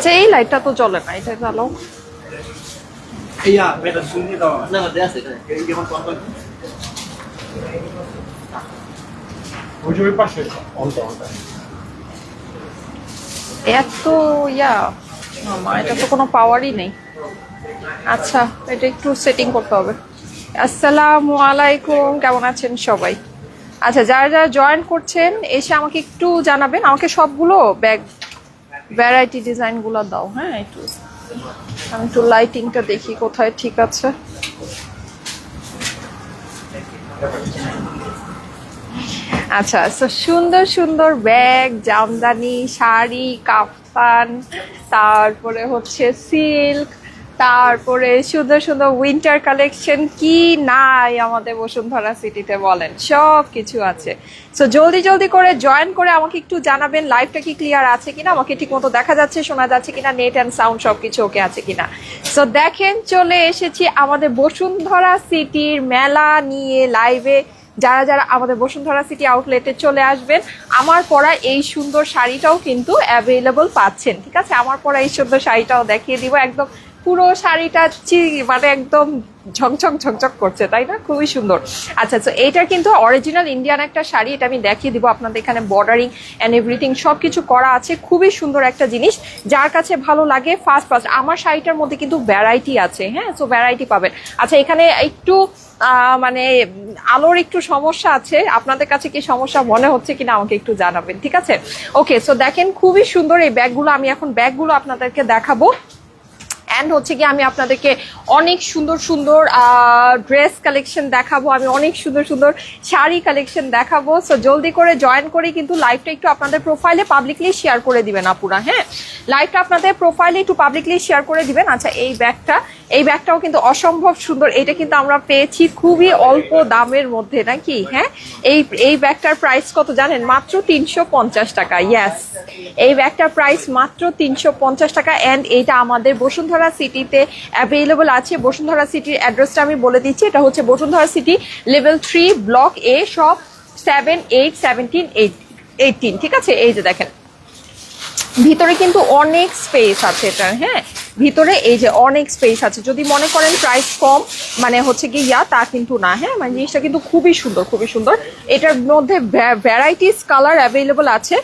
আচ্ছা এই লাইটটা তো জ্বলে না এটা জ্বালো এত ইয়া এটা তো কোনো পাওয়ারই নেই। আচ্ছা এটা একটু সেটিং করতে হবে। আসসালাম আলাইকুম কেমন আছেন সবাই? আচ্ছা যারা যারা জয়েন করছেন এসে আমাকে একটু জানাবেন। আমাকে সবগুলো ব্যাগ ভ্যারাইটি ডিজাইনগুলো দাও হ্যাঁ একটু। আমি একটু লাইটিংটা দেখি কোথায় ঠিক আছে। আচ্ছা সুন্দর সুন্দর ব্যাগ, জামদানি, শাড়ি কাফান তারপরে হচ্ছে সিল্ক তারপরে সুন্দর সুন্দর উইন্টার কালেকশন কি নাই আমাদের বসুন্ধরা সিটিতে বলেন, সব কিছু আছে। সো জলদি জলদি করে জয়েন করে আমাকে একটু জানাবেন লাইভটা কি ক্লিয়ার আছে কিনা? আমাকে ঠিক মতো দেখা যাচ্ছে, শোনা যাচ্ছে কিনা নেট অ্যান্ড সাউন্ড সব কিছু ওকে আছে কিনা? সো দেখেন, চলে এসেছি আমাদের বসুন্ধরা সিটির মেলা নিয়ে লাইভে যারা যারা আমাদের বসুন্ধরা সিটি আউটলেটে চলে আসবেন, আমার পরা এই সুন্দর শাড়িটাও কিন্তু অ্যাভেলেবল পাচ্ছেন, ঠিক আছে? আমার পরা এই সুন্দর শাড়িটাও দেখিয়ে দিব, একদম পুরো শাড়িটা চি- মানে একদম ঝকঝক ঝকঝক করছে, তাই না? খুবই সুন্দর। আচ্ছা তো এইটা কিন্তু অরিজিনাল ইন্ডিয়ান একটা শাড়ি, এটা আমি দেখিয়ে দিব আপনাদের এখানে বর্ডারিং অ্যান্ড এভরিথিং সব কিছু করা আছে, খুবই সুন্দর একটা জিনিস। যার কাছে ভালো লাগে ফার্স্ট ফার্স্ট আমার শাড়িটার মধ্যে কিন্তু ভ্যারাইটি আছে হ্যাঁ? সো ভ্যারাইটি পাবেন। আচ্ছা এখানে একটু মানে আলোর একটু সমস্যা আছে, আপনাদের কাছে কি সমস্যা মনে হচ্ছে কিনা আমাকে একটু জানাবেন, ঠিক আছে? ওকে সো দেখেন, খুবই সুন্দর এই ব্যাগগুলো, আমি এখন ব্যাগগুলো আপনাদেরকে দেখাবো। অ্যান্ড হচ্ছে কি আমি আপনাদেরকে অনেক সুন্দর সুন্দর ড্রেস কালেকশন দেখাবো। আমি অনেক সুন্দর সুন্দর শাড়ি কালেকশন দেখাবো। সো জলদি করে জয়েন করে কিন্তু লাইভটা একটু আপনাদের প্রোফাইলে পাবলিকলি শেয়ার করে দিবেন আপুরা হ্যাঁ? লাইভটা আপনাদের প্রোফাইলে একটু পাবলিকলি শেয়ার করে দিবেন। আচ্ছা এই ব্যাগটা, এই ব্যাগটাও কিন্তু অসম্ভব সুন্দর। এটা কিন্তু আমরা পেয়েছি খুবই অল্প দামের মধ্যে, নাকি? হ্যাঁ? এই এই ব্যাগটার প্রাইস কত জানেন? মাত্র তিনশো পঞ্চাশ টাকা ইয়াস এই ব্যাগটার প্রাইস মাত্র তিনশো পঞ্চাশ টাকা। অ্যান্ড এইটা আমাদের বসুন্ধরা সিটিতে অ্যাভেলেবল আছে। বসুন্ধরা সিটির অ্যাড্রেসটা আমি বলে দিচ্ছি। এটা হচ্ছে Bashundhara city level three block A shop seven eight seventeen eight eighteen ঠিক আছে? এই যে দেখেন। ভিতরে কিন্তু অনেক স্পেস আছে এটার হ্যাঁ? ভিতরে এই যে অনেক স্পেস আছে। যদি মনে করেন প্রাইস কম মানে হচ্ছে কি ইয়া, তা কিন্তু না হ্যাঁ? মানে জিনিসটা কিন্তু খুবই সুন্দর খুবই সুন্দর। এটার মধ্যে ভ্যারাইটিস কালার অ্যাভেলেবল আছে।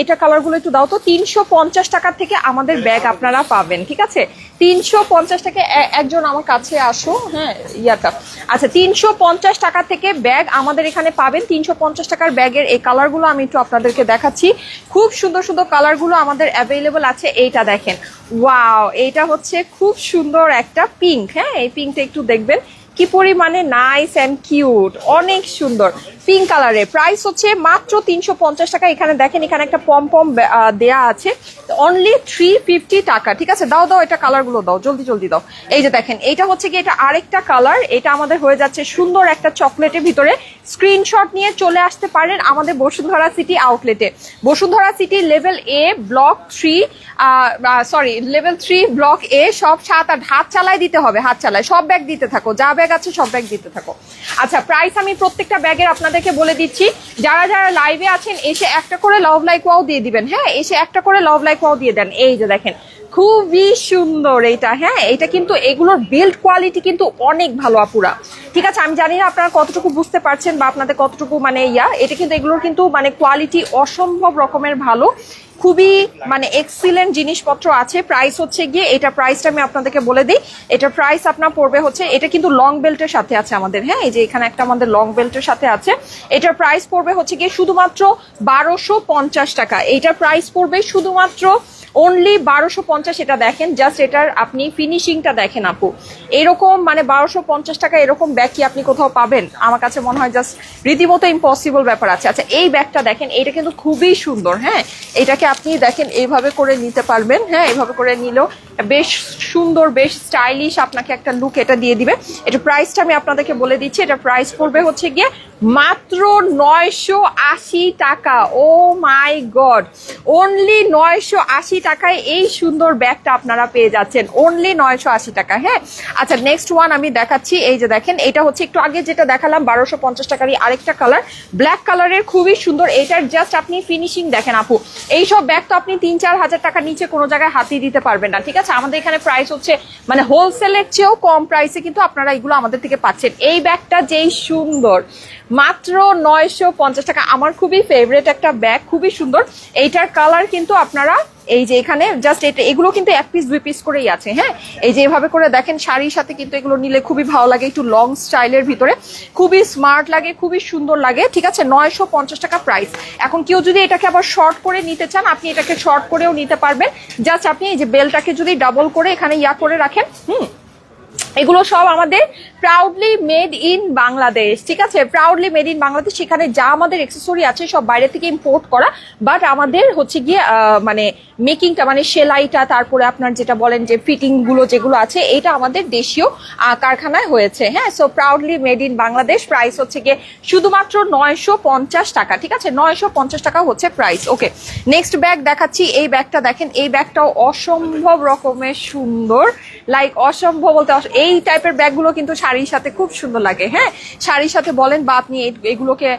এটা কালারগুলো একটু দাও তো। তিনশো পঞ্চাশ টাকা থেকে আমাদের ব্যাগ আপনারা পাবেন, ঠিক আছে? তিনশো পঞ্চাশ টাকা একজন আমার কাছে আসো হ্যাঁ ইয়াটা। আচ্ছা তিনশো পঞ্চাশ টাকা থেকে ব্যাগ আমাদের এখানে পাবেন। তিনশো পঞ্চাশ টাকার ব্যাগের এই কালারগুলো আমি একটু আপনাদেরকে দেখাচ্ছি। খুব সুন্দর সুন্দর কালারগুলো আমাদের অ্যাভেলেবল আছে, এইটা দেখেন। ওয়াও এইটা হচ্ছে খুব সুন্দর একটা পিঙ্ক হ্যাঁ এই পিঙ্কটা একটু দেখবেন। কি পরিমাণে নাইস অ্যান্ড কিউট অনেক সুন্দর। পিঙ্ক কালারের প্রাইস হচ্ছে মাত্র তিনশো পঞ্চাশ টাকা। এখানে দেখেন, এখানে একটা পম পম দেয়া আছে। অনলি থ্রি ফিফটি টাকা, ঠিক আছে? দাও দাও, এটা কালারগুলো দাও, জলদি জলদি দাও। এই যে দেখেন, এটা হচ্ছে কি এটা আরেকটা কালার এটা আমাদের হয়ে যাচ্ছে সুন্দর একটা চকলেটের ভিতরে। স্ক্রিনশট নিয়ে চলে আসতে পারেন আমাদের বসুন্ধরা সিটি আউটলেটে Bashundhara city level A block three sorry level three block A সব সাত আট, হাত চালায় দিতে হবে, হাত চালায়। সব ব্যাগ দিতে থাকো, যা ব্যাগ আছে, সব ব্যাগ দিতে থাকো। আচ্ছা প্রাইস আমি প্রত্যেকটা ব্যাগের আপনাদেরকে বলে দিচ্ছি। যারা যারা লাইভে আছেন, এসে একটা করে লাভ লাইক ওয়াও দিয়ে দিবেন। হ্যাঁ এসে একটা করে লাভ লাইক ওয়াও দিয়ে দেন। এই যে দেখেন খুবই সুন্দর এইটা হ্যাঁ? এটা কিন্তু এগুলোর বিল্ড কোয়ালিটি কিন্তু অনেক ভালো আপুরা। ঠিক আছে, আমি জানি না আপনারা কতটুকু বুঝতে পারছেন বা আপনাদের কতটুকু মানে ইয়া, এটা কিন্তু এগুলোর কিন্তু মানে কোয়ালিটি অসম্ভব রকমের ভালো। খুবই মানে এক্সিলেন্ট জিনিসপত্র আছে। প্রাইস হচ্ছে গিয়ে, এটা প্রাইসটা আমি আপনাদেরকে বলে দিই। এটা প্রাইস আপনার পড়বে হচ্ছে, এটা কিন্তু লং বেল্টের সাথে আছে আমাদের হ্যাঁ? এই যে এখানে একটা আমাদের লং বেল্টের সাথে আছে। এটার প্রাইস পড়বে হচ্ছে গিয়ে শুধুমাত্র বারোশো টাকা। এইটার প্রাইস পড়বে শুধুমাত্র অনলি বারোশো পঞ্চাশ এটা দেখেন জাস্ট এটার আপনি ফিনিশিংটা দেখেন আপু। এরকম মানে বারোশো পঞ্চাশ টাকা এরকম ব্যাগ কি আপনি কোথাও পাবেন? আমার কাছে মনে হয় জাস্ট রীতিমতো ইম্পসিবল ব্যাপার আছে। আচ্ছা এই ব্যাগটা দেখেন এটা কিন্তু খুবই সুন্দর হ্যাঁ? এটাকে আপনি দেখেন, এইভাবে করে নিতে পারবেন হ্যাঁ? এইভাবে করে নিলেও বেশ সুন্দর, বেশ স্টাইলিশ আপনাকে একটা লুক এটা দিয়ে দিবে। এটা প্রাইসটা আমি আপনাদেরকে বলে দিচ্ছি, এটা প্রাইস পড়বে হচ্ছে গিয়ে মাত্র নয়শো আশি টাকা। ও মাই গড অনলি নয়শো আশি টাকায় এই সুন্দর ব্যাগটা আপনারা পেয়ে যাচ্ছেন। অনলি নয়শো আশি টাকা হ্যাঁ? আচ্ছা নেক্সট ওয়ান আমি দেখাচ্ছি। এই যে দেখেন, এটা হচ্ছে একটু আগে যেটা দেখালাম, বারোশো পঞ্চাশ টাকারই আরেকটা কালার ব্ল্যাক কালারের খুবই সুন্দর। এটার জাস্ট আপনি ফিনিশিং দেখেন আপু। এই সব ব্যাগ তো আপনি তিন চার হাজার টাকার নিচে কোনো জায়গায় হাতিয়ে দিতে পারবেন না, ঠিক আছে? আমাদের এখানে প্রাইস হচ্ছে মানে হোলসেলের চেয়েও কম প্রাইসে কিন্তু আপনারা এগুলো আমাদের থেকে পাচ্ছেন। এই ব্যাগটা যেই সুন্দর, মাত্র নয়শো পঞ্চাশ টাকা। আমার খুবই ফেভারেট একটা ব্যাগ, খুবই সুন্দর। এইটার কালার কিন্তু আপনারা এই যে এখানে জাস্ট এটা, এগুলো কিন্তু এক পিস দুই পিস করেই আছে হ্যাঁ? এই যে এভাবে করে দেখেন, শাড়ির সাথে কিন্তু এগুলো নিলে খুবই ভালো লাগে, একটু লং স্টাইলের ভিতরে। খুবই স্মার্ট লাগে, খুবই সুন্দর লাগে, ঠিক আছে? নয়শো পঞ্চাশ টাকা প্রাইস এখন কেউ যদি এটাকে আবার শর্ট করে নিতে চান, আপনি এটাকে শর্ট করেও নিতে পারবেন। জাস্ট আপনি এই যে বেলটাকে যদি ডাবল করে এখানে ইয়া করে রাখেন, হুম? এগুলো সব আমাদের প্রাউডলি মেড ইন বাংলাদেশ, ঠিক আছে? প্রাউডলি মেড ইন বাংলাদেশ, সেখানে যা আমাদের এক্সেসরি আছে সব বাইরে থেকে ইম্পোর্ট করা বাট আমাদের হচ্ছে গিয়ে মানে মেকিংটা মানে সেলাইটা, তারপরে আপনার যেটা বলেন যে ফিটিংগুলো যেগুলো আছে, এটা আমাদের দেশীয় কারখানায় হয়েছে হ্যাঁ? So proudly made in Bangladesh price হচ্ছে গিয়ে শুধুমাত্র নয়শো পঞ্চাশ টাকা, ঠিক আছে? নয়শো পঞ্চাশ টাকা হচ্ছে প্রাইস ওকে নেক্সট ব্যাগ দেখাচ্ছি, এই ব্যাগটা দেখেন, এই ব্যাগটাও অসম্ভব রকমের সুন্দর লাইক অসম্ভব বলতে এই টাইপের ব্যাগগুলো কিন্তু শাড়ির সাথে খুব সুন্দর লাগে হ্যাঁ? শাড়ির সাথে বলেন বা আপনি এগুলোকে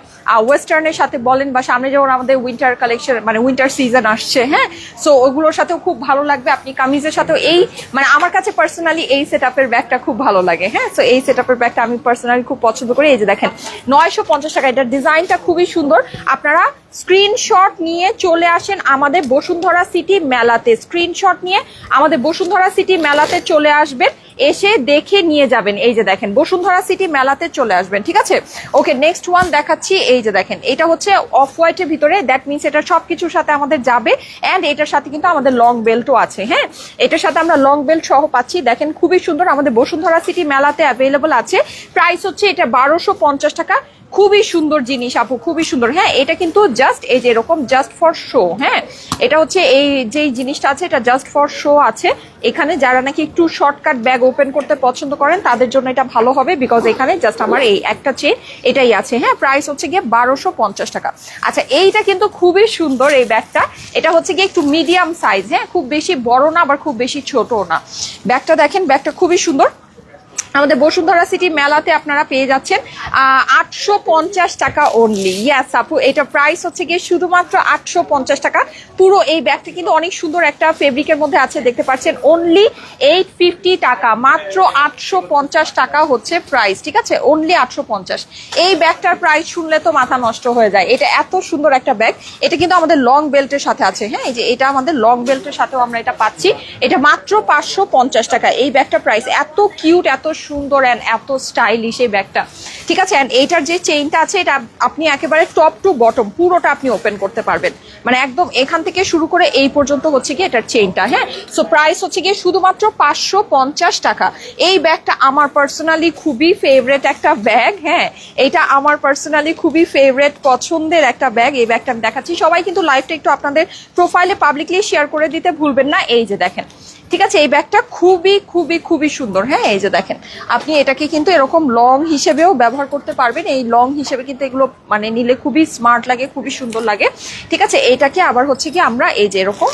ওয়েস্টার্নের সাথে বলেন বা সামনে যেমন আমাদের উইন্টার কালেকশন মানে উইন্টার সিজন আসছে হ্যাঁ? সো ওগুলোর সাথেও খুব ভালো লাগবে, আপনি কামিজের সাথেও এই মানে আমার কাছে পার্সোনালি এই সেট আপের ব্যাগটা খুব ভালো লাগে হ্যাঁ? সো এই সেট আপের ব্যাগটা আমি পার্সোনালি খুব পছন্দ করি। এই যে দেখেন, নয়শো পঞ্চাশ টাকা, এটার ডিজাইনটা খুবই সুন্দর। আপনারা স্ক্রিনশট নিয়ে চলে আসেন আমাদের বসুন্ধরা সিটি মেলাতে। স্ক্রিনশট নিয়ে আমাদের বসুন্ধরা সিটি মেলাতে চলে আসবেন। এসে দেখে নিয়ে যাবেন। এই যে দেখেন, বসুন্ধরা সিটি মেলাতে চলে আসবেন, ঠিক আছে? ওকে নেক্সট ওয়ান দেখাচ্ছি। এই যে দেখেন, এটা হচ্ছে অফ হোয়াইটের ভিতরে। দ্যাট মিনস এটা সব কিছুর সাথে আমাদের যাবে। অ্যান্ড এটার সাথে কিন্তু আমাদের লং বেল্টও আছে হ্যাঁ? এটার সাথে আমরা লং বেল্ট সহ পাচ্ছি। দেখেন, খুবই সুন্দর আমাদের বসুন্ধরা সিটি মেলাতে অ্যাভেলেবল আছে। প্রাইস হচ্ছে এটা বারোশো টাকা। খুবই সুন্দর জিনিস, আপু, খুবই সুন্দর। হ্যাঁ এটা কিন্তু জাস্ট এই যে এরকম জাস্ট ফর শো হ্যাঁ? এটা হচ্ছে এই যে জিনিসটা আছে, এটা জাস্ট ফর শো আছে। এখানে যারা নাকি একটু শর্টকাট ব্যাগ ওপেন করতে পছন্দ করেন, তাদের জন্য এটা ভালো হবে বিকজ এখানে জাস্ট আমার এই একটা চেন এটাই আছে। হ্যাঁ প্রাইস হচ্ছে গিয়ে বারোশো পঞ্চাশ টাকা। আচ্ছা এইটা কিন্তু খুবই সুন্দর এই ব্যাগটা। এটা হচ্ছে গিয়ে একটু মিডিয়াম সাইজ হ্যাঁ? খুব বেশি বড় না, আবার খুব বেশি ছোট না। ব্যাগটা দেখেন, ব্যাগটা খুবই সুন্দর। আমাদের বসুন্ধরা সিটি মেলাতে আপনারা পেয়ে যাচ্ছেন আটশো পঞ্চাশ টাকা অনলি ইয়াস আপু, এটা প্রাইস হচ্ছে গিয়ে শুধুমাত্র আটশো পঞ্চাশ টাকা। পুরো এই ব্যাগটি কিন্তু অনেক সুন্দর একটা ফেব্রিকের মধ্যে আছে, দেখতে পাচ্ছেন অনলি এইট ফিফটি টাকা, মাত্র আটশো পঞ্চাশ টাকা হচ্ছে প্রাইস ঠিক আছে? অনলি আটশো পঞ্চাশ। এই ব্যাগটার প্রাইস শুনলে তো মাথা নষ্ট হয়ে যায়। এটা এত সুন্দর একটা ব্যাগ। এটা কিন্তু আমাদের লং বেল্টের সাথে আছে হ্যাঁ? এই যে এটা আমাদের লং বেল্টের সাথেও আমরা এটা পাচ্ছি। এটা মাত্র পাঁচশো পঞ্চাশ টাকা। এই ব্যাগটার প্রাইস এত কিউট এত সুন্দর অ্যান্ড এত স্টাইলিশ এই ব্যাগটা। ঠিক আছে অ্যান্ড এইটার যে চেইনটা আছে, এটা আপনি একেবারে টপ টু বটম পুরোটা আপনি ওপেন করতে পারবেন। মানে একদম এখান থেকে শুরু করে এই পর্যন্ত হচ্ছে কি এটার চেইনটা হ্যাঁ? সো প্রাইস হচ্ছে গিয়ে শুধুমাত্র পাঁচশো পঞ্চাশ টাকা। এই ব্যাগটা আমার পার্সোনালি খুবই ফেভারেট একটা ব্যাগ হ্যাঁ? এটা আমার পার্সোনালি খুবই ফেভারেট পছন্দের একটা ব্যাগ। এই ব্যাগটা আমি দেখাচ্ছি। সবাই কিন্তু লাইভটা একটু আপনাদের প্রোফাইলে পাবলিকলি শেয়ার করে দিতে ভুলবেন না। এই যে দেখেন ঠিক আছে, এই ব্যাগটা খুবই খুবই খুবই সুন্দর। হ্যাঁ এই যে দেখেন, আপনি এটাকে কিন্তু এরকম লং হিসেবেও ব্যবহার করতে পারবেন। এই লং হিসেবে কিন্তু এগুলো মানে নিলে খুবই স্মার্ট লাগে, খুবই সুন্দর লাগে। ঠিক আছে এইটাকে আবার হচ্ছে কি আমরা এই যে এরকম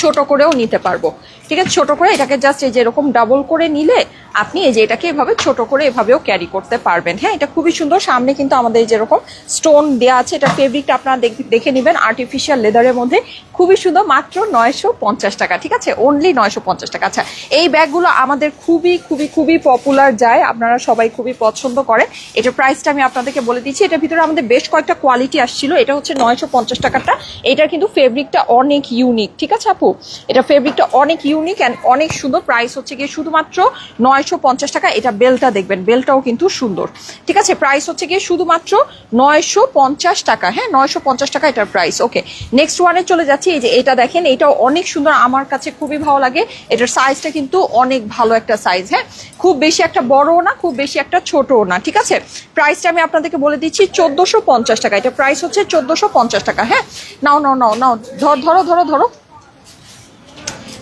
ছোট করেও নিতে পারব। ঠিক আছে, ছোট করে এটাকে জাস্ট এই যে এরকম ডাবল করে নিলে আপনি এই যে এটাকে এভাবে ছোট করে এভাবেও ক্যারি করতে পারবেন। হ্যাঁ এটা খুবই সুন্দর। সামনে কিন্তু আমাদের যেরকম স্টোন দেওয়া আছে, এটা ফেব্রিকটা আপনারা দেখে নেবেন আর্টিফিশিয়াল লেদারের মধ্যে। খুবই সুন্দর, মাত্র নয়শো পঞ্চাশ টাকা, ঠিক আছে? অনলি নয়শো পঞ্চাশ টাকা। আচ্ছা এই ব্যাগগুলো আমাদের খুবই খুবই খুবই পপুলার যায়। আপনারা সবাই খুবই পছন্দ করেন। এটার প্রাইসটা আমি আপনাদেরকে বলে দিচ্ছি। এটার ভিতরে আমাদের বেশ কয়েকটা কোয়ালিটি আসছিল। এটা হচ্ছে নয়শো পঞ্চাশ টাকাটা। এটার কিন্তু ফেব্রিকটা অনেক ইউনিক ঠিক আছে আপু? এটা ফেব্রিকটা অনেক ইউনিক অ্যান্ড অনেক সুন্দর। প্রাইস হচ্ছে গিয়ে শুধুমাত্র নয়শো পঞ্চাশ টাকা। এটা বেলটা দেখবেন। বেলটাও কিন্তু সুন্দর। ঠিক আছে? প্রাইস হচ্ছে গিয়ে শুধুমাত্র নয়শো পঞ্চাশ টাকা। হ্যাঁ নয়শো পঞ্চাশ টাকা এটার প্রাইস ওকে নেক্সট ওয়ানে চলে যাচ্ছি। এই যে এটা দেখেন, এটাও অনেক সুন্দর। আমার কাছে খুবই ভালো লাগে। এটার সাইজটা কিন্তু অনেক ভালো একটা সাইজ হ্যাঁ খুব বেশি একটা বড়ও না, খুব বেশি একটা ছোটও না। ঠিক আছে? প্রাইসটা আমি আপনাদেরকে বলে দিচ্ছি চোদ্দোশো পঞ্চাশ টাকা। এটা প্রাইস হচ্ছে চোদ্দোশো পঞ্চাশ টাকা। হ্যাঁ? নাও নাও নাও নাও। ধর, ধরো ধরো ধরো।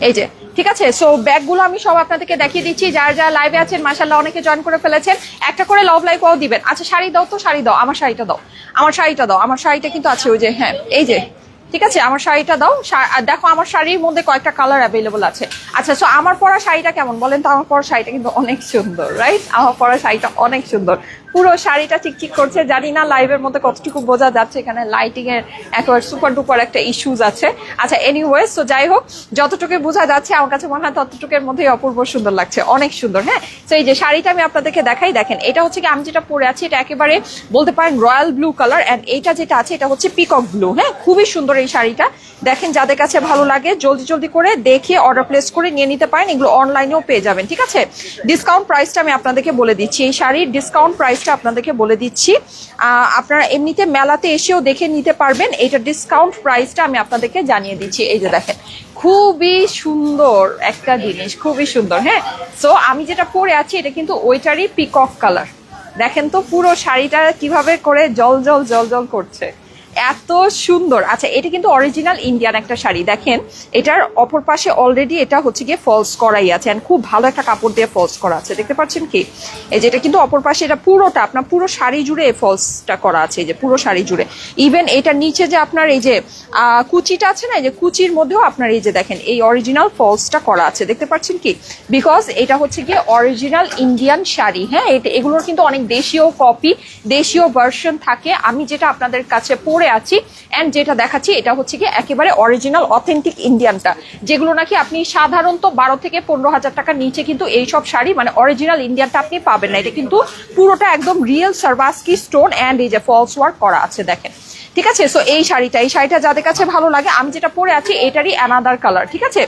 এই যে ঠিক আছে? সো ব্যাগগুলো আমি সব আপনাদেরকে দেখিয়ে দিচ্ছি। যার যারা লাইভে আছেন মাসাল্লাহ অনেকে জয়েন করে ফেলেছেন। একটা করে লাভ লাইকও দিবেন। আচ্ছা শাড়ি দাও তো, শাড়ি দাও, আমার শাড়িটা দাও। আমার শাড়িটা দাও, আমার শাড়িটা কিন্তু আছে ওই যে হ্যাঁ এই যে। ঠিক আছে? আমার শাড়িটা দাও। দেখো, আমার শাড়ির মধ্যে কয়েকটা কালার অ্যাভেলেবল আছে। আচ্ছা সো আমার পরা শাড়িটা কেমন? বলেন তো, আমার পরা শাড়িটা কিন্তু অনেক সুন্দর রাইট আমার পরা শাড়িটা অনেক সুন্দর। পুরো শাড়িটা চিকচিক করছে। জানি না লাইভের মধ্যে কতটুকু বোঝা যাচ্ছে, এখানে লাইটিং এর একেবারে সুপার ডুপার একটা ইস্যুজ আছে। আচ্ছা এনিওয়েজ তো যাই হোক যতটুকু বোঝা যাচ্ছে, আমার কাছে মনে হয় ততটুকুর মধ্যেই অপূর্ব সুন্দর লাগছে, অনেক সুন্দর হ্যাঁ? তো এই যে শাড়িটা আমি আপনাদেরকে দেখাই, দেখেন, এটা হচ্ছে কি, আমি যেটা পরে আছি, এটা একেবারে বলতে পারেন রয়্যাল ব্লু কালার অ্যান্ড এইটা যেটা আছে, এটা হচ্ছে পিকক ব্লু হ্যাঁ? খুবই সুন্দর এই শাড়িটা। দেখেন, যাদের কাছে ভালো লাগে, জলদি জলদি করে দেখে অর্ডার প্লেস করে নিয়ে নিতে পারেন, এগুলো অনলাইনেও পেয়ে যাবেন, ঠিক আছে? ডিসকাউন্ট প্রাইসটা আমি আপনাদেরকে বলে দিচ্ছি, এই শাড়ির ডিসকাউন্ট প্রাইসটা আপনাদেরকে বলে দিচ্ছি। আপনারা এমনিতে মেলাতে এসেও দেখে নিতে পারবেন। এটা ডিসকাউন্ট প্রাইসটা আমি আপনাদেরকে জানিয়ে দিচ্ছি। এই যে দেখেন, খুবই সুন্দর একটা জিনিস, খুবই সুন্দর হ্যাঁ? সো আমি যেটা পরে আছি, এটা কিন্তু ওইটারই পিকক কালার দেখেন তো পুরো শাড়িটা কীভাবে করে জল জল জল জল করছে। এত সুন্দর। আচ্ছা এটা কিন্তু অরিজিনাল ইন্ডিয়ান একটা শাড়ি। দেখেন, এটার অপর পাশে অলরেডি এটা হচ্ছে গিয়ে ফলস করাই আছে and খুব ভালো একটা কাপড় দিয়ে ফলস করা আছে। দেখতে পাচ্ছেন কি? এই যে এটা কিন্তু অপর পাশে এটা পুরোটা, আপনার পুরো শাড়ি জুড়ে এই ফলসটা করা আছে, এই যে পুরো শাড়ি জুড়ে। ইভেন এটা নিচে যে আপনার এই যে কুচিটা আছে না, এই যে কুচির মধ্যেও আপনার এই যে দেখেন, এই অরিজিনাল ফলসটা করা আছে। দেখতে পাচ্ছেন কি? বিকজ এটা হচ্ছে গিয়ে অরিজিনাল ইন্ডিয়ান শাড়ি হ্যাঁ? এটা, এগুলোর কিন্তু অনেক দেশীয় কপি দেশীয় ভার্সন থাকে। আমি যেটা আপনাদের কাছে পরে আছি অ্যান্ড যেটা দেখাচ্ছি, এটা হচ্ছে কি একেবারে অরিজিনাল অথেন্টিক ইন্ডিয়ানটা যেগুলো নাকি আপনি সাধারণত বারো থেকে পনেরো হাজার টাকার নিচে কিন্তু এইসব শাড়ি মানে অরিজিনাল ইন্ডিয়ানটা আপনি পাবেন না। এটা কিন্তু পুরোটা একদম রিয়েল সার্ভাসকি স্টোন অ্যান্ড এই যে ফলস ওয়ার্ক করা আছে, দেখেন। ঠিক আছে? সো এই শাড়িটা এই শাড়িটা যাদের কাছে ভালো লাগে, আমি যেটা পরে আছি, এটারই অ্যানাদার কালার ঠিক আছে?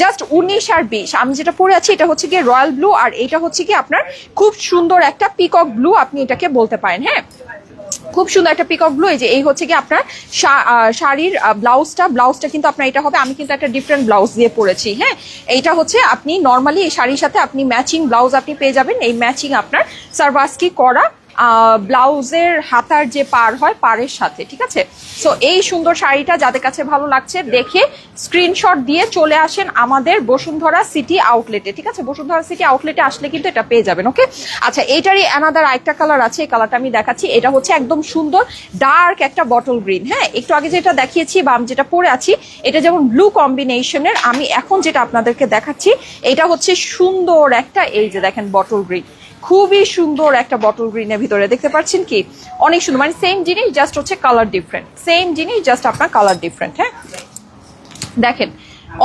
জাস্ট উনিশ আর বিশ। আমি যেটা পরে আছি, এটা হচ্ছে গিয়ে রয়্যাল ব্লু আর এটা হচ্ছে কি আপনার খুব সুন্দর একটা পিকক ব্লু আপনি এটাকে বলতে পারেন হ্যাঁ? খুব সুন্দর একটা পিকক ব্লু এই যে এই হচ্ছে কি আপনার শাড়ির ব্লাউজটা ব্লাউজটা কিন্তু আপনার এটা হবে, আমি কিন্তু একটা ডিফারেন্ট ব্লাউজ দিয়ে পরেছি হ্যাঁ? এইটা হচ্ছে আপনি নর্মালি এই শাড়ির সাথে আপনি ম্যাচিং ব্লাউজ আপনি পেয়ে যাবেন, এই ম্যাচিং আপনার সার্ভাসকি করা ব্লাউজের হাতার যে পার হয় পাড়ের সাথে, ঠিক আছে? সো এই সুন্দর শাড়িটা যাদের কাছে ভালো লাগছে, দেখে স্ক্রিনশট দিয়ে চলে আসেন আমাদের বসুন্ধরা সিটি আউটলেটে ঠিক আছে? বসুন্ধরা সিটি আউটলেটে আসলে কিন্তু এটা পেয়ে যাবেন ওকে আচ্ছা এইটারই অ্যানাদার আরেকটা কালার আছে, এই কালারটা আমি দেখাচ্ছি। এটা হচ্ছে একদম সুন্দর ডার্ক একটা বটল গ্রিন হ্যাঁ? একটু আগে যেটা দেখিয়েছি বা আমি যেটা পরে আছি, এটা যেমন ব্লু কম্বিনেশনের আমি এখন যেটা আপনাদেরকে দেখাচ্ছি, এটা হচ্ছে সুন্দর একটা, এই যে দেখেন বটল গ্রিন খুবই সুন্দর একটা বটল গ্রিনের ভিতরে দেখতে পাচ্ছেন কি? অনেক সুন্দর মানে সেম জিনিস জাস্ট হচ্ছে কালার ডিফারেন্ট সেম জিনিস জাস্ট আপনার কালার ডিফারেন্ট হ্যাঁ? দেখেন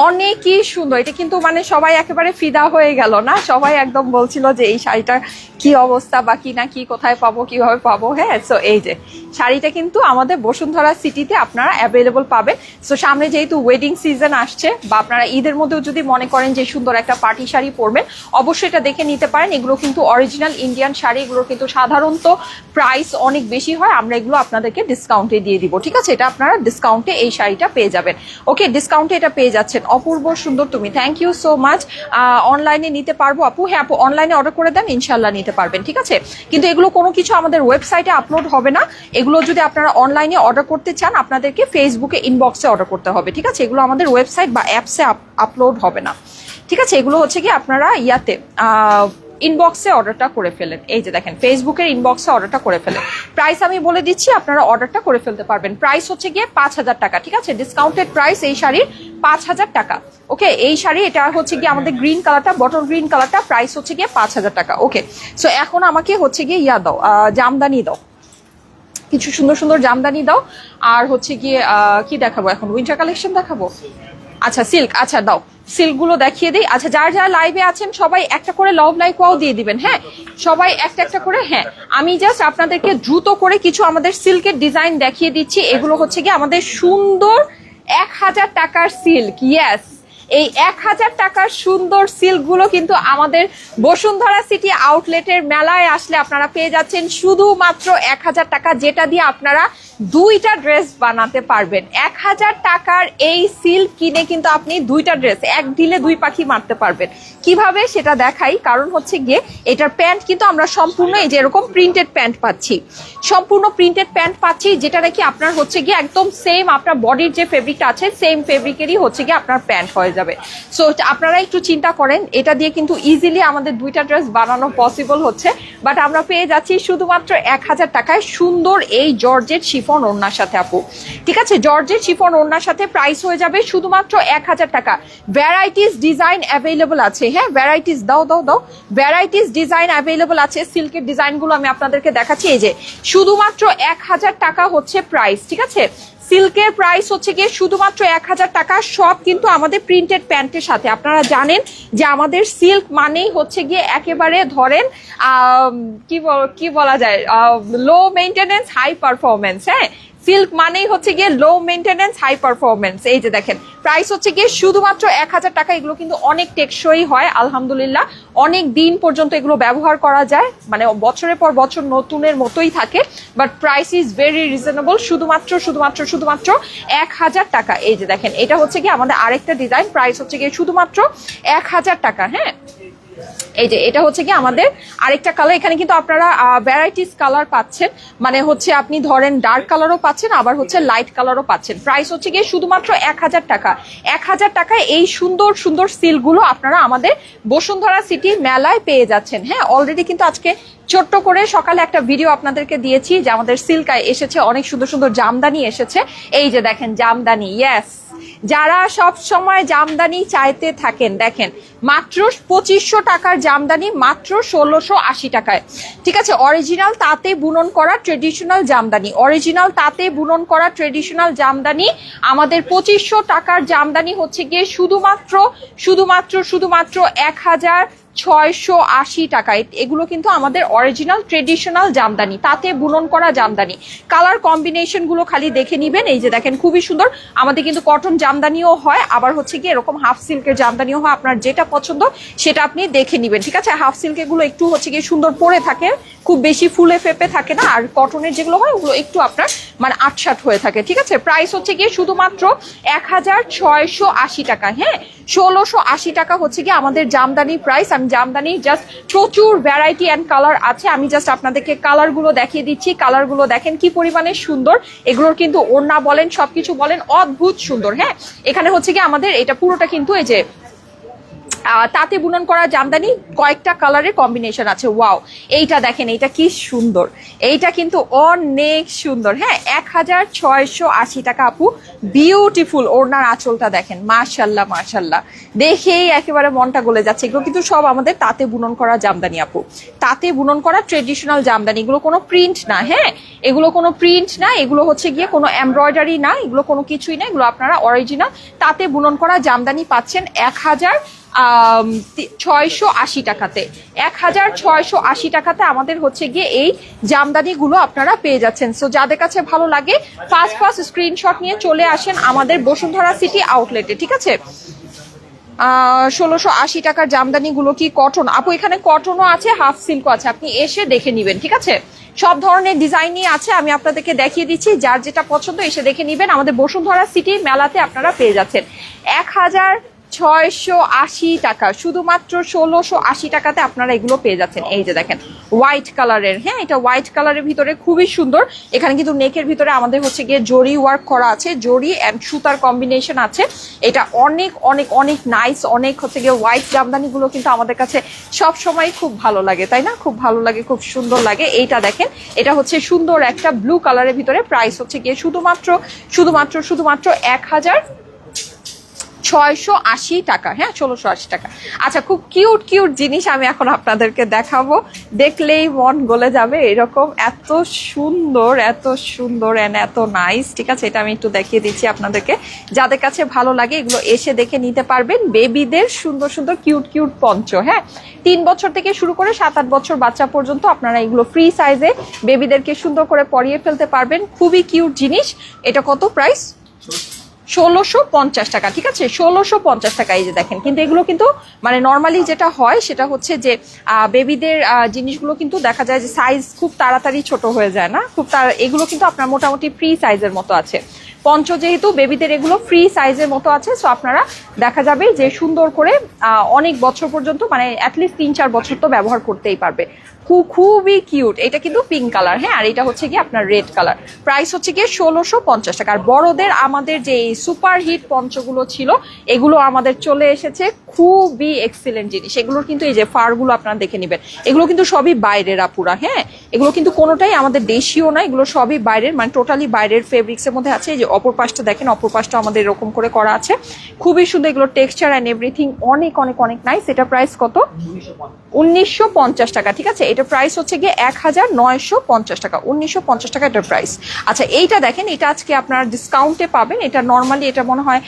অনেকই সুন্দর। এটা কিন্তু মানে সবাই একেবারে ফিদা হয়ে গেল না? সবাই একদম বলছিল যে এই শাড়িটা কি অবস্থা বা কি না কি কোথায় পাবো, কীভাবে পাবো? হ্যাঁ সো এই যে, শাড়িটা কিন্তু আমাদের বসুন্ধরা সিটিতে আপনারা অ্যাভেলেবল পাবেন। সো সামনে যেহেতু ওয়েডিং সিজন আসছে বা আপনারা ঈদের মধ্যেও যদি মনে করেন যে সুন্দর একটা পার্টি শাড়ি পরবেন, অবশ্যই এটা দেখে নিতে পারেন। এগুলো কিন্তু অরিজিনাল ইন্ডিয়ান শাড়ি, এগুলো কিন্তু সাধারণত প্রাইস অনেক বেশি হয়। আমরা এগুলো আপনাদেরকে ডিসকাউন্টে দিয়ে দিব। ঠিক আছে? এটা আপনারা ডিসকাউন্টে এই শাড়িটা পেয়ে যাবেন। ওকে ডিসকাউন্টে এটা পেয়ে যাচ্ছেন অপূর্ব সুন্দর তুমি। থ্যাংক ইউ সো মাচ অনলাইনে নিতে পারব। আপু হ্যাঁ আপু অনলাইনে অর্ডার করে দেন ইনশাল্লাহ নিতে পারবেন, ঠিক আছে? কিন্তু এগুলো কোনো কিছু আমাদের ওয়েবসাইটে আপলোড হবে না। এগুলো যদি আপনারা অনলাইনে অর্ডার করতে চান, আপনাদেরকে ফেসবুকে ইনবক্সে অর্ডার করতে হবে, ঠিক আছে? এগুলো আমাদের ওয়েবসাইট বা অ্যাপসে আপলোড হবে না। ঠিক আছে? এগুলো হচ্ছে কি আপনারা ইয়াতে ইনবক্সে অর্ডারটা করে ফেলেন। এই যে দেখেন ফেসবুকের ইনবক্সে অর্ডারটা করে ফেলেন। প্রাইস আমি বলে দিচ্ছি, আপনারা অর্ডারটা করে ফেলতে পারবেন। প্রাইস হচ্ছে গিয়ে পাঁচ হাজার টাকা, ঠিক আছে? ডিসকাউন্টেড প্রাইস এই শাড়ির পাঁচ হাজার টাকা। ওকে এই শাড়ি, এটা হচ্ছে গিয়ে আমাদের গ্রিন কালারটা বটল গ্রিন কালারটা প্রাইস হচ্ছে গিয়ে পাঁচ হাজার টাকা। ওকে সো এখন আমাকে হচ্ছে গিয়ে ইয়া দাও জামদানি দাও। কিছু সুন্দর সুন্দর জামদানি দাও। আর হচ্ছে গিয়ে কি দেখাবো এখন? উইন্টার কালেকশন দেখাবো? আচ্ছা সিল্ক আচ্ছা দাও। সিল্কগুলো দেখিয়ে দিই। আচ্ছা যারা যারা লাইভে আছেন, সবাই একটা করে লভ লাইক ওয়াও দিয়ে দিবেন হ্যাঁ? সবাই একটা একটা করে হ্যাঁ। আমি জাস্ট আপনাদেরকে দ্রুত করে কিছু আমাদের সিল্কের ডিজাইন দেখিয়ে দিচ্ছি। এগুলো হচ্ছে কি আমাদের সুন্দর এক হাজার টাকার সিল্ক ইয়াস এই এক হাজার টাকার সুন্দর সিল্কগুলো কিন্তু আমাদের বসুন্ধরা সিটি আউটলেটের মেলায় আসলে আপনারা পেয়ে যাচ্ছেন। শুধুমাত্র এক হাজার টাকা যেটা দিয়ে আপনারা দুইটা ড্রেস বানাতে পারবেন। এক হাজার টাকার এই সিল্ক কিনে কিন্তু আপনি দুইটা ড্রেস, এক ঢিলে দুই পাখি মারতে পারবেন। কীভাবে সেটা দেখাই? কারণ হচ্ছে গিয়ে এটার প্যান্ট কিন্তু আমরা সম্পূর্ণ এই যে এরকম প্রিন্টেড প্যান্ট পাচ্ছি। সম্পূর্ণ প্রিন্টেড প্যান্ট পাচ্ছি, যেটা নাকি আপনার হচ্ছে গিয়ে একদম সেম আপনার বডির যে ফেব্রিকটা আছে সেম ফেব্রিকেরই হচ্ছে গিয়ে আপনার প্যান্ট হয়ে যাবে। সো আপনারা একটু চিন্তা করেন, এটা দিয়ে কিন্তু ইজিলি আমাদের দুইটা ড্রেস বানানো পসিবল হচ্ছে। বাট আমরা পেয়ে যাচ্ছি শুধুমাত্র এক হাজার টাকায় সুন্দর এই জর্জেট শিফন শিফন ওড়নার সাথে, আপু। ঠিক আছে, জর্জের শিফন ওড়নার সাথে প্রাইস হয়ে যাবে শুধুমাত্র এক হাজার টাকা। ভ্যারাইটিস ডিজাইন অ্যাভেলেবল আছে। হ্যাঁ ভ্যারাইটিস দাও দাও দাও। ভ্যারাইটিস ডিজাইন অ্যাভেলেবল আছে। সিল্কের ডিজাইনগুলো আমি আপনাদেরকে দেখাচ্ছি। এই যে, শুধুমাত্র এক হাজার টাকা হচ্ছে প্রাইস ঠিক আছে? সিল্কের প্রাইস হচ্ছে গিয়ে শুধুমাত্র এক হাজার টাকা। সব কিন্তু আমাদের প্রিন্টেড প্যান্টের সাথে। আপনারা জানেন যে আমাদের সিল্ক মানেই হচ্ছে গিয়ে একেবারে ধরেন কি বল- কি বলা যায় লো মেনটেনেন্স হাই পারফরমেন্স হ্যাঁ? সিল্ক মানেই হচ্ছে গিয়ে লো মেনটেনেন্স হাই পারফরমেন্স এই যে দেখেন প্রাইস হচ্ছে গিয়ে শুধুমাত্র এক হাজার টাকা, এগুলো কিন্তু অনেক টেকসই হয়, আলহামদুলিল্লাহ। অনেক দিন পর্যন্ত এগুলো ব্যবহার করা যায় মানে বছরের পর বছর নতুনের মতোই থাকে but price is very reasonable শুধুমাত্র শুধুমাত্র শুধুমাত্র এক হাজার টাকা। এই যে দেখেন, এটা হচ্ছে কি আমাদের আরেকটা ডিজাইন প্রাইস হচ্ছে গিয়ে শুধুমাত্র এক হাজার টাকা হ্যাঁ? এই যে, এটা হচ্ছে কি আমাদের আরেকটা কালার এখানে কিন্তু আপনারা ভ্যারাইটিস কালার পাচ্ছেন। মানে হচ্ছে আপনি ধরেন ডার্ক কালারও পাচ্ছেন, আবার হচ্ছে লাইট কালারও পাচ্ছেন। প্রাইস হচ্ছে গিয়ে শুধুমাত্র এক হাজার টাকা। এক হাজার টাকায় এই সুন্দর সুন্দর সিলগুলো আপনারা আমাদের বসুন্ধরা সিটি মেলায় পেয়ে যাচ্ছেন। হ্যাঁ অলরেডি কিন্তু আজকে ছোট্ট করে সকালে একটা ভিডিও আপনাদেরকে দিয়েছি যে আমাদের সিল্কায় এসেছে, অনেক সুন্দর সুন্দর জামদানি এসেছে। এই যে দেখেন, জামদানি ইয়েস যারা সব সময় জামদানি চাইতে থাকেন, দেখেন, মাত্র পঁচিশশো টাকার জামদানি, মাত্র ষোলোশো আশি টাকায়। ঠিক আছে অরিজিনাল তাতে বুনন করা ট্রেডিশনাল জামদানি। অরিজিনাল তাতে বুনন করা ট্রেডিশনাল জামদানি, আমাদের পঁচিশশো টাকার জামদানি হচ্ছে গিয়ে শুধুমাত্র শুধুমাত্র শুধুমাত্র এক হাজার ছয়শো আশি টাকায় এগুলো কিন্তু আমাদের অরিজিনাল ট্রেডিশনাল জামদানি। তাতে বুনন করা জামদানি। কালার কম্বিনেশনগুলো খালি দেখে নিবেন। এই যে দেখেন, খুবই সুন্দর। আমাদের কিন্তু কটন জামদানিও হয়। আবার হচ্ছে কি, এরকম হাফ সিল্কের জামদানিও হয়। আপনার যেটা পছন্দ, সেটা আপনি দেখে নিবেন। ঠিক আছে? হাফ সিল্কেরগুলো একটু হচ্ছে গিয়ে সুন্দর পরে থাকে। খুব বেশি ফুলে ফেপে থাকে না। আর কটনের যেগুলো হয়, ওগুলো একটু আপনার মানে আটসাট হয়ে থাকে। ঠিক আছে? প্রাইস হচ্ছে গিয়ে শুধুমাত্র এক হাজার ছয়শো আশি টাকা। হ্যাঁ? ষোলোশো আশি টাকা হচ্ছে গিয়ে আমাদের জামদানি প্রাইস আমি জামদানি জাস্ট প্রচুর ভ্যারাইটি অ্যান্ড কালার আছে। আমি জাস্ট আপনাদেরকে কালারগুলো দেখিয়ে দিচ্ছি। কালারগুলো দেখেন কি পরিমাণে সুন্দর। এগুলোর কিন্তু ওড়না বলেন, সবকিছু বলেন, অদ্ভুত সুন্দর হ্যাঁ? এখানে হচ্ছে কি আমাদের, এটা পুরোটা কিন্তু এই যে তাঁতে বুনন করা জামদানি কয়েকটা কালারের কম্বিনেশন আছে। ওয়াও এইটা দেখেন, এইটা কি সুন্দর। এইটা কিন্তু অনেক সুন্দর। হ্যাঁ এক হাজার ছয়শো আশি টাকা আপু। বিউটিফুল ওড়নার আঁচলটা দেখেন। মাশাল্লাহ মাশাল্লাহ। দেখেই একেবারে মনটা গলে যাচ্ছে। এগুলো কিন্তু সব আমাদের তাতে বুনন করা জামদানি আপু। তাতে বুনন করা ট্রেডিশনাল জামদানি। এগুলো কোনো প্রিন্ট না হ্যাঁ? এগুলো কোনো প্রিন্ট না। এগুলো হচ্ছে গিয়ে কোনো এমব্রয়ডারি না। এগুলো কোনো কিছুই না। এগুলো আপনারা অরিজিনাল তাতে বুনন করা জামদানি পাচ্ছেন এক হাজার ছয়শো আশি টাকাতে। এক হাজার ছয়শো আশি টাকাতে আমাদের হচ্ছে গিয়ে এই জামদানিগুলো আপনারা পেয়ে যাচ্ছেন। সো যাদের কাছে ভালো লাগে ফার্স্ট ফার্স্ট স্ক্রিনশট নিয়ে চলে আসেন আমাদের বসুন্ধরা সিটি আউটলেটে ঠিক আছে? ষোলোশো আশি টাকার জামদানিগুলো কি কটন আপু, এখানে কটনও আছে হাফ সিল্কও আছে। আপনি এসে দেখে নিবেন, ঠিক আছে? সব ধরনের ডিজাইনই আছে, আমি আপনাদেরকে দেখিয়ে দিচ্ছি। যার যেটা পছন্দ এসে দেখে নিবেন। আমাদের বসুন্ধরা সিটি মেলাতে আপনারা পেয়ে যাচ্ছেন। এক হাজার ছয়শো আশি টাকা। শুধুমাত্র ষোলোশো আশি টাকাতে আপনারা এগুলো পেয়ে যাচ্ছেন। এই যে দেখেন হোয়াইট কালারের হ্যাঁ এটা হোয়াইট কালারের ভিতরে খুবই সুন্দর। এখানে কিন্তু নেকের ভিতরে আমাদের হচ্ছে গিয়ে জরি ওয়ার্ক করা আছে। জরি অ্যান্ড সুতার কম্বিনেশন আছে। এটা অনেক অনেক অনেক নাইস অনেক হচ্ছে গিয়ে হোয়াইট জামদানিগুলো কিন্তু আমাদের কাছে সব সময় খুব ভালো লাগে, তাই না? খুব ভালো লাগে, খুব সুন্দর লাগে। এইটা দেখেন, এটা হচ্ছে সুন্দর একটা ব্লু কালারের ভিতরে প্রাইস হচ্ছে গিয়ে শুধুমাত্র শুধুমাত্র শুধুমাত্র এক হাজার ছয়শো আশি টাকা হ্যাঁ ষোলোশো আশি টাকা। আচ্ছা খুব কিউট কিউট জিনিস আমি এখন আপনাদেরকে দেখাবো। দেখলেই মন গলে যাবে এরকম। এত সুন্দর এত সুন্দর অ্যান্ড এত নাইস ঠিক আছে? এটা আমি একটু দেখিয়ে দিচ্ছি আপনাদেরকে। যাদের কাছে ভালো লাগে, এগুলো এসে দেখে নিতে পারবেন। বেবিদের সুন্দর সুন্দর, কিউট কিউট পঞ্চ হ্যাঁ? তিন বছর থেকে শুরু করে সাত, আট বছর বাচ্চা পর্যন্ত আপনারা এগুলো ফ্রি সাইজে বেবিদেরকে সুন্দর করে পরিয়ে ফেলতে পারবেন। খুবই কিউট জিনিস। এটা কত প্রাইস ষোলোশো পঞ্চাশ টাকা, ঠিক আছে? ষোলোশো পঞ্চাশ টাকা এই যে দেখেন। কিন্তু এগুলো কিন্তু মানে নর্মালি যেটা হয় সেটা হচ্ছে যে বেবিদের জিনিসগুলো কিন্তু দেখা যায় যে সাইজ খুব তাড়াতাড়ি ছোট হয়ে যায় না? খুব তাড়া- এগুলো কিন্তু আপনার মোটামুটি ফ্রি সাইজের মতো আছে। পঞ্চ যেহেতু বেবিদের এগুলো ফ্রি সাইজের মতো আছে সো আপনারা দেখা যাবে যে সুন্দর করে অনেক বছর পর্যন্ত মানে অ্যাটলিস্ট তিন চার বছর তো ব্যবহার করতেই পারবে। খুব খুবই কিউট এটা কিন্তু পিঙ্ক কালার হ্যাঁ? আর এটা হচ্ছে কি আপনার রেড কালার প্রাইস হচ্ছে গিয়ে ষোলোশো পঞ্চাশ টাকা। আর বড়দের আমাদের যে সুপার হিট পঞ্চগুলো ছিল, এগুলো আমাদের চলে এসেছে। খুবই এক্সিলেন্ট জিনিস। এগুলোর কিন্তু এই যে ফারগুলো আপনারা দেখে নেবেন। এগুলো কিন্তু সবই বাইরের আপুরা হ্যাঁ? এগুলো কিন্তু কোনোটাই আমাদের দেশীয় না, এগুলো সবই বাইরের মানে টোটালি বাইরের ফেব্রিক্সের মধ্যে আছে। এই যে অপর পাশটা দেখেন, অপর পাশটা আমাদের এরকম করে করা আছে। খুবই সুন্দর এগুলো টেক্সচার অ্যান্ড এভরিথিং অনেক অনেক অনেক নাইস এটা প্রাইস কত? উনিশশো পঞ্চাশ টাকা, ঠিক আছে? এটা প্রাইস হচ্ছে গিয়ে এক হাজার নয়শো পঞ্চাশ টাকা, উনিশশো পঞ্চাশ টাকা এটার প্রাইস আচ্ছা এইটা দেখেন, এটা আজকে আপনার ডিসকাউন্টে পাবেন। এটা নর্মালি এটা মনে হয়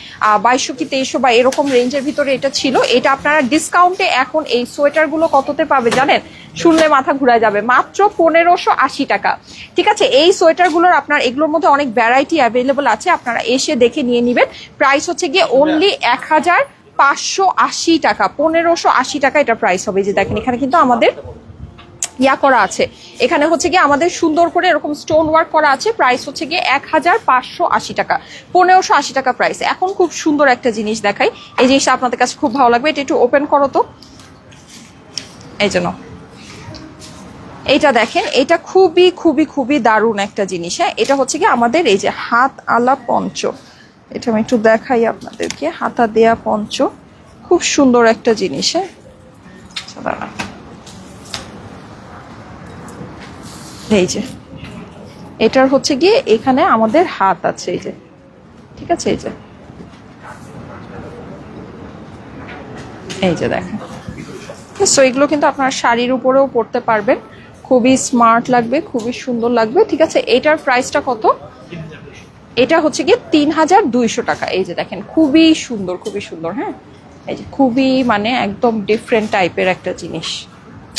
বাইশশো কি তেইশশো বা এরকম রেঞ্জের ভিতরে এটা ছিল। এটা আপনারা ডিসকাউন্টে এখন এই সোয়েটারগুলো কততে পাবে জানেন? শুনলে মাথা ঘুরে যাবে। মাত্র পনেরোশো আশি টাকা। ঠিক আছে? এই সোয়েটারগুলোর আপনার এগুলোর মধ্যে অনেক ভ্যারাইটি অ্যাভেলেবল আছে। আপনারা এসে দেখে নিয়ে নেবেন। প্রাইস হচ্ছে গিয়ে অনলি এক হাজার পাঁচশো আশি টাকা। পনেরোশো আশি টাকা এটা প্রাইস হবে। যে দেখেন এখানে কিন্তু আমাদের ইয়া করা আছে। এখানে হচ্ছে গিয়ে আমাদের সুন্দর করে এরকম স্টোন ওয়ার্ক করা আছে। প্রাইস হচ্ছে গিয়ে এক হাজার পাঁচশো আশি টাকা। পনেরোশো আশি টাকা প্রাইস এখন খুব সুন্দর একটা জিনিস দেখাই। এই জিনিসটা আপনাদের কাছে খুব ভালো লাগবে। এটা একটু ওপেন করো তো। এই জন্য এইটা দেখেন এটা খুবই খুবই খুবই দারুণ একটা জিনিস হ্যাঁ? এটা হচ্ছে কি আমাদের এই যে হাত আলা পঞ্চ। এটা আমি একটু দেখাই আপনাদেরকে হাতা দেয়া পঞ্চ। খুব সুন্দর একটা জিনিস হ্যাঁ? আচ্ছা, এই যে এটার হচ্ছে গিয়ে এখানে আমাদের হাত আছে এই যে। ঠিক আছে এই যে। এই যে দেখেন। সো এগুলো কিন্তু আপনার শাড়ির উপরেও পরতে পারবেন। খুবই স্মার্ট লাগবে, খুবই সুন্দর লাগবে। ঠিক আছে, এটার প্রাইসটা কত? এটা হচ্ছে গিয়ে তিন হাজার দুইশো টাকা। এই যে দেখেন, খুবই সুন্দর খুবই সুন্দর হ্যাঁ? এই যে খুবই মানে একদম ডিফারেন্ট টাইপের একটা জিনিস।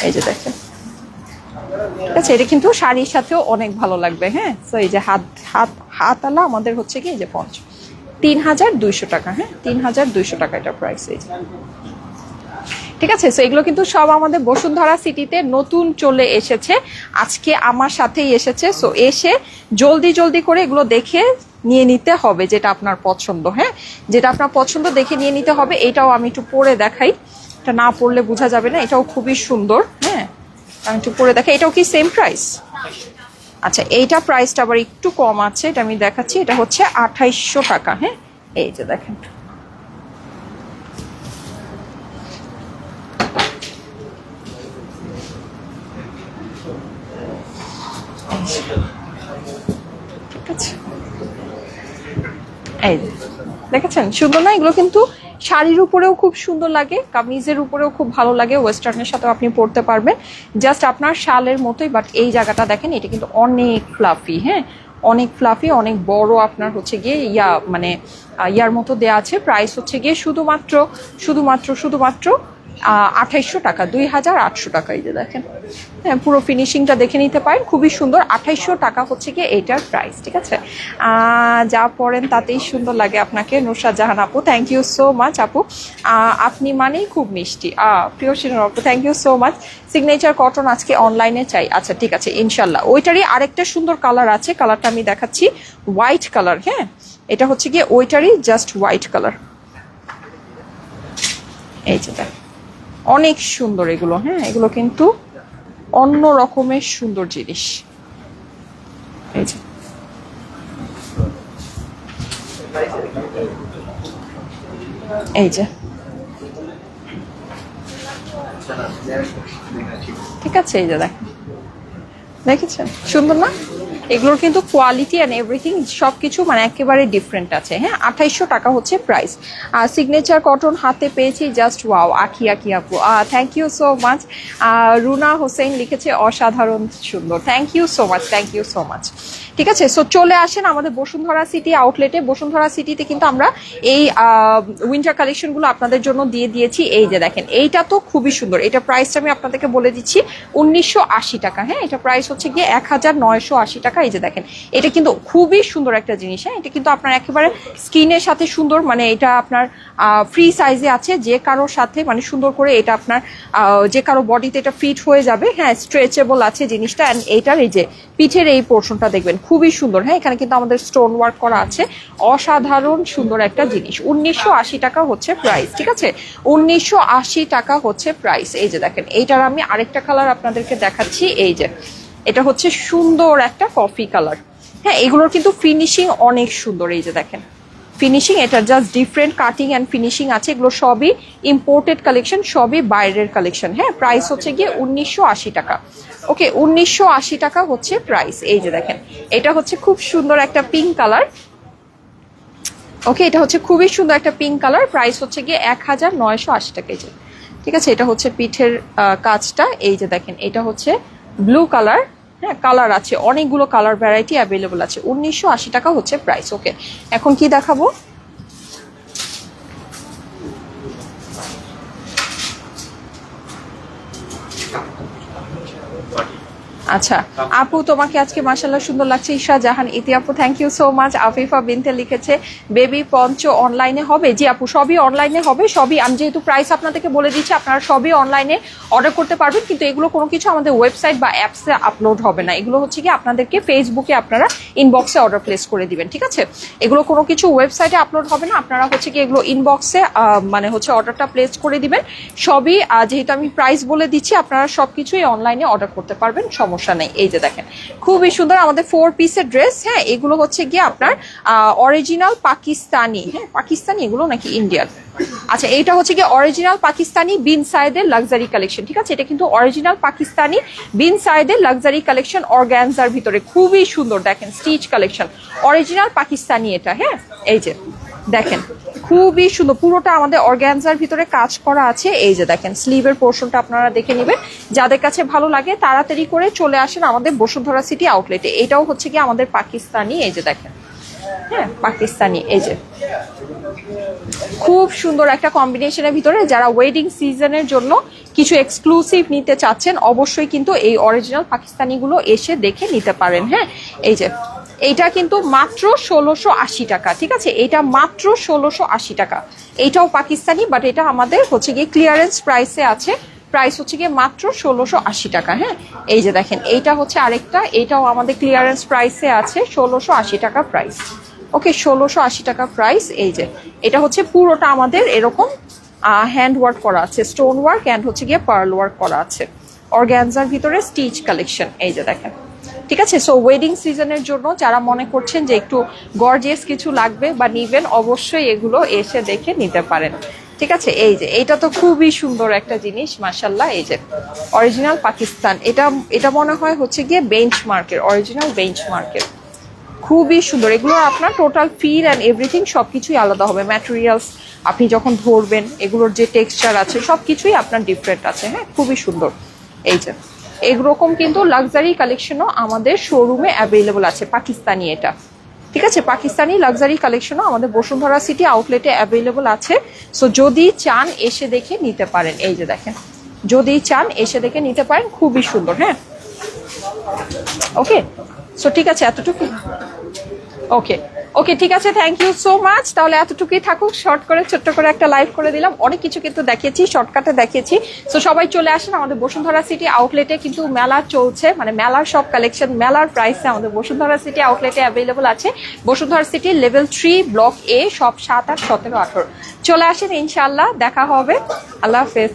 এই যে দেখেন। ঠিক আছে, এটা কিন্তু শাড়ির সাথেও অনেক ভালো লাগবে হ্যাঁ? তো এই যে হাত হাত, হাতালা আমাদের হচ্ছে কি এই যে পঞ্চ। তিন হাজার দুইশো টাকা হ্যাঁ? তিন হাজার দুইশো টাকা এটা প্রাইস এই যে। ঠিক আছে? সো এগুলো কিন্তু সব আমাদের বসুন্ধরা সিটিতে নতুন চলে এসেছে। আজকে আমার সাথেই এসেছে। সো এসে জলদি জলদি করে এগুলো দেখে নিয়ে নিতে হবে যেটা আপনার পছন্দ হ্যাঁ? যেটা আপনার পছন্দ দেখে নিয়ে নিতে হবে, এটাও আমি একটু পরে দেখাই। এটা না পড়লে বোঝা যাবে না, এটাও খুবই সুন্দর হ্যাঁ? আমি একটু পরে দেখাই। এটাও কি সেম প্রাইস আচ্ছা এইটা প্রাইসটা আবার একটু কম আছে, এটা আমি দেখাচ্ছি। এটা হচ্ছে আঠাইশশো টাকা হ্যাঁ? এই যে দেখেন। এই, দেখেছেন? সুন্দর না এগুলো কিন্তু শাড়ির উপরেও খুব সুন্দর লাগে, কামিজের উপরেও খুব ভালো লাগে ওয়েস্টার্নের সাথেও আপনি পরতে পারবেন। জাস্ট আপনার শালের মতোই বাট এই জায়গাটা দেখেন, এটা কিন্তু অনেক ফ্লাফি হ্যাঁ? অনেক ফ্লাফি অনেক বড় আপনার হচ্ছে গিয়ে ইয়া মানে ইয়ার মতো দেয়া আছে। প্রাইস হচ্ছে গিয়ে শুধুমাত্র শুধুমাত্র শুধুমাত্র আঠাইশশো টাকা, দুই হাজার আটশো টাকা এই যে দেখেন। হ্যাঁ পুরো ফিনিশিংটা দেখে নিতে পারেন, খুবই সুন্দর। আঠাইশশো টাকা হচ্ছে গিয়ে এইটার প্রাইস ঠিক আছে? যা পড়েন তাতেই সুন্দর লাগে আপনাকে। নুসরাত জাহান আপু থ্যাংক ইউ সো মাচ আপু। আপনি মানেই খুব মিষ্টি। প্রিয় সিনর আপু thank you so much signature cotton আজকে অনলাইনে চাই। আচ্ছা ঠিক আছে ইনশাল্লাহ ওইটারই আরেকটা সুন্দর কালার আছে। কালারটা আমি দেখাচ্ছি। হোয়াইট কালার হ্যাঁ? এটা হচ্ছে গিয়ে ওইটারই জাস্ট হোয়াইট কালার এই যে দেখ। অনেক সুন্দর এগুলো হ্যাঁ? এগুলো কিন্তু অন্য রকমের সুন্দর জিনিস। এই যে। এই যে। ঠিক আছে, এই যে দেখেছেন? সুন্দর না? এগুলোর কিন্তু কোয়ালিটি অ্যান্ড এভরিথিং সব কিছু মানে একেবারে ডিফারেন্ট আছে হ্যাঁ? আঠাইশশো টাকা হচ্ছে প্রাইস আর সিগনেচার কটন হাতে পেয়েছি জাস্ট ওয়াও আখি আখি আপু thank you so much Runa Hossain লিখেছে, অসাধারণ সুন্দর। Thank you so much thank you so much ঠিক আছে সো চলে আসেন আমাদের বসুন্ধরা সিটি আউটলেটে বসুন্ধরা সিটিতে কিন্তু আমরা এই উইন্টার কালেকশনগুলো আপনাদের জন্য দিয়ে দিয়েছি। এই যে দেখেন, এইটা তো খুবই সুন্দর। এটা প্রাইসটা আমি আপনাদেরকে বলে দিচ্ছি, উনিশশো আশি টাকা হ্যাঁ? এটা প্রাইস হচ্ছে গিয়ে এক আশি টাকা এই যে দেখেন, এটা কিন্তু খুবই সুন্দর একটা জিনিস হ্যাঁ? এটা কিন্তু আপনার একেবারে স্কিনের সাথে সুন্দর মানে এটা আপনার ফ্রি সাইজে আছে, যে কারোর সাথে মানে সুন্দর করে এটা আপনার যে কারও বডিতে এটা ফিট হয়ে যাবে হ্যাঁ স্ট্রেচেবল আছে জিনিসটা অ্যান্ড এইটার এই যে পিঠের এই পোর্শনটা দেখবেন, খুবই সুন্দর হ্যাঁ? এখানে কিন্তু আমাদের স্টোন ওয়ার্ক করা আছে, অসাধারণ সুন্দর একটা জিনিস, উনিশশো আশি টাকা হচ্ছে প্রাইস ঠিক আছে? উনিশশো আশি টাকা হচ্ছে প্রাইস এই যে দেখেন, এইটার আমি আরেকটা কালার আপনাদেরকে দেখাচ্ছি, এই যে এটা হচ্ছে সুন্দর একটা কফি কালার হ্যাঁ এগুলোর কিন্তু ফিনিশিং অনেক সুন্দর, এই যে দেখেন। ফিনিশিং এটা just different cutting and finishing আছে। এগুলো সবই ইম্পোর্টেড কালেকশন সবই বাইরের কালেকশন হ্যাঁ প্রাইস হচ্ছে গিয়ে উনিশশো আশি টাকা। ওকে, উনিশশো আশি টাকা হচ্ছে প্রাইস এই যে দেখেন, এটা হচ্ছে খুব সুন্দর একটা পিঙ্ক কালার ওকে, এটা হচ্ছে খুবই সুন্দর একটা পিঙ্ক কালার প্রাইস হচ্ছে গিয়ে এক হাজার নয়শো আশি টাকা, এই যে। ঠিক আছে, এটা হচ্ছে পিঠের কাজটা। এই যে দেখেন, এটা হচ্ছে ব্লু কালার হ্যাঁ কালার আছে। অনেকগুলো কালার ভ্যারাইটি অ্যাভেলেবল আছে। উনিশশো আশি টাকা হচ্ছে প্রাইস ওকে এখন কি দেখাবো? আচ্ছা আপু, তোমাকে আজকে মাসাল্লাহ সুন্দর লাগছে। ঈশা জাহান ইতি আপু thank you so much Afifa Binte লিখেছে বেবি পঞ্চ অনলাইনে হবে? জি, আপু, সবই অনলাইনে হবে, সবই আমি যেহেতু প্রাইস আপনাদেরকে বলে দিচ্ছি আপনারা সবই অনলাইনে অর্ডার করতে পারবেন, কিন্তু এগুলো কোনো কিছু আমাদের ওয়েবসাইট বা অ্যাপসে আপলোড হবে না। এগুলো হচ্ছে কি, আপনাদেরকে ফেসবুকে আপনারা ইনবক্সে অর্ডার প্লেস করে দিবেন, ঠিক আছে? এগুলো কোনো কিছু ওয়েবসাইটে আপলোড হবে না, আপনারা হচ্ছে কি, এগুলো ইনবক্সে মানে হচ্ছে অর্ডারটা প্লেস করে দিবেন। সবই যেহেতু আমি প্রাইস বলে দিচ্ছি, আপনারা সব কিছুই অনলাইনে অর্ডার করতে পারবেন, সমস্যা নেই। এই যে দেখেন, খুবই সুন্দর আমাদের ফোর পিসের ড্রেস হ্যাঁ এগুলো হচ্ছে গিয়ে আপনার অরিজিনাল পাকিস্তানি হ্যাঁ পাকিস্তানি এগুলো নাকি ইন্ডিয়ান আচ্ছা এইটা হচ্ছে গিয়ে অরিজিনাল পাকিস্তানি বিন সাইদের লাক্সারি কালেকশন ঠিক আছে? এটা কিন্তু অরিজিনাল পাকিস্তানি বিন সাইদের লাক্সারি কালেকশন অর্গ্যানজার ভিতরে। খুবই সুন্দর, দেখেন স্টিচ কালেকশন অরিজিনাল পাকিস্তানি এটা হ্যাঁ? এই যে দেখেন, খুবই সুন্দর, পুরোটা আমাদের অর্গ্যানজার ভিতরে কাজ করা আছে। এই যে দেখেন স্লিভের পোর্শনটা আপনারা দেখে নেবেন। যাদের কাছে ভালো লাগে, তাড়াতাড়ি করে চলে আসেন আমাদের বসুন্ধরা সিটি আউটলেটে এটাও হচ্ছে কি আমাদের পাকিস্তানি, এই যে দেখেন হ্যাঁ পাকিস্তানি, এই যে। খুব সুন্দর একটা কম্বিনেশনের ভিতরে যারা ওয়েডিং সিজনের জন্য কিছু এক্সক্লুসিভ নিতে চাচ্ছেন, অবশ্যই কিন্তু এই অরিজিনাল পাকিস্তানিগুলো এসে দেখে নিতে পারেন হ্যাঁ। এই যে এইটা কিন্তু মাত্র ষোলোশো আশি টাকা, ঠিক আছে? এইটা মাত্র ষোলোশো আশি টাকা। এইটাও পাকিস্তানি বাট এটা আমাদের হচ্ছে গিয়ে ক্লিয়ারেন্স প্রাইসে আছে। প্রাইস হচ্ছে গিয়ে মাত্র ষোলোশো আশি টাকা হ্যাঁ? এই যে দেখেন, এইটা হচ্ছে আরেকটা, এইটাও আমাদের ক্লিয়ারেন্স প্রাইসে আছে, ষোলোশো আশি টাকা প্রাইস ওকে ষোলোশো আশি টাকা প্রাইস এই যে। এটা হচ্ছে পুরোটা আমাদের এরকম হ্যান্ড ওয়ার্ক করা আছে স্টোন ওয়ার্ক অ্যান্ড হচ্ছে গিয়ে পার্ল ওয়ার্ক করা আছে। অর্গ্যানজার ভিতরে স্টিচ কালেকশন এই যে দেখেন। ঠিক আছে? সো ওয়েডিং সিজনের জন্য যারা মনে করছেন যে একটু গর্জিয়াস কিছু লাগবে বা নিবেন, অবশ্যই এগুলো এসে দেখে নিতে পারেন। ঠিক আছে? এই যে এটা তো খুবই সুন্দর একটা জিনিস মাসাল্লাহ এই যে অরিজিনাল পাকিস্তান। এটা এটা মনে হয় হচ্ছে গিয়ে বেঞ্চ মার্কের অরিজিনাল বেঞ্চ মার্কের খুবই সুন্দর। এগুলো আপনার টোটাল ফিল অ্যান্ড এভরিথিং সব কিছুই আলাদা হবে। ম্যাটেরিয়ালস আপনি যখন ধরবেন, এগুলোর যে টেক্সচার আছে সব কিছুই আপনার ডিফারেন্ট আছে। হ্যাঁ? খুবই সুন্দর। এই যে এরকম কিন্তু লাক্সারি কালেকশনও আমাদের শোরুমে অ্যাভেলেবল আছে, পাকিস্তানি এটা। ঠিক আছে? পাকিস্তানি লাক্সারি কালেকশনও আমাদের বসুন্ধরা সিটি আউটলেটে অ্যাভেলেবল আছে। সো যদি চান এসে দেখে নিতে পারেন। এই যে দেখেন, যদি চান এসে দেখে নিতে পারেন, খুবই সুন্দর হ্যাঁ? ওকে সো ঠিক আছে এতটুকু ওকে ওকে ঠিক আছে থ্যাংক ইউ সো মাচ তাহলে এতটুকুই থাকুক শর্ট করে, ছোট্ট করে একটা লাইভ করে দিলাম। অনেক কিছু কিন্তু দেখিয়েছি শর্টকাটে দেখিয়েছি। সো সবাই চলে আসেন আমাদের বসুন্ধরা সিটি আউটলেটে কিন্তু মেলা চলছে মানে মেলার সব কালেকশন মেলার প্রাইসে আমাদের বসুন্ধরা সিটি আউটলেটে অ্যাভেলেবল আছে। Bashundhara city level three block A সব সাত আট সতেরো আঠেরো। চলে আসেন ইনশাল্লাহ দেখা হবে। আল্লাহ হাফেজ।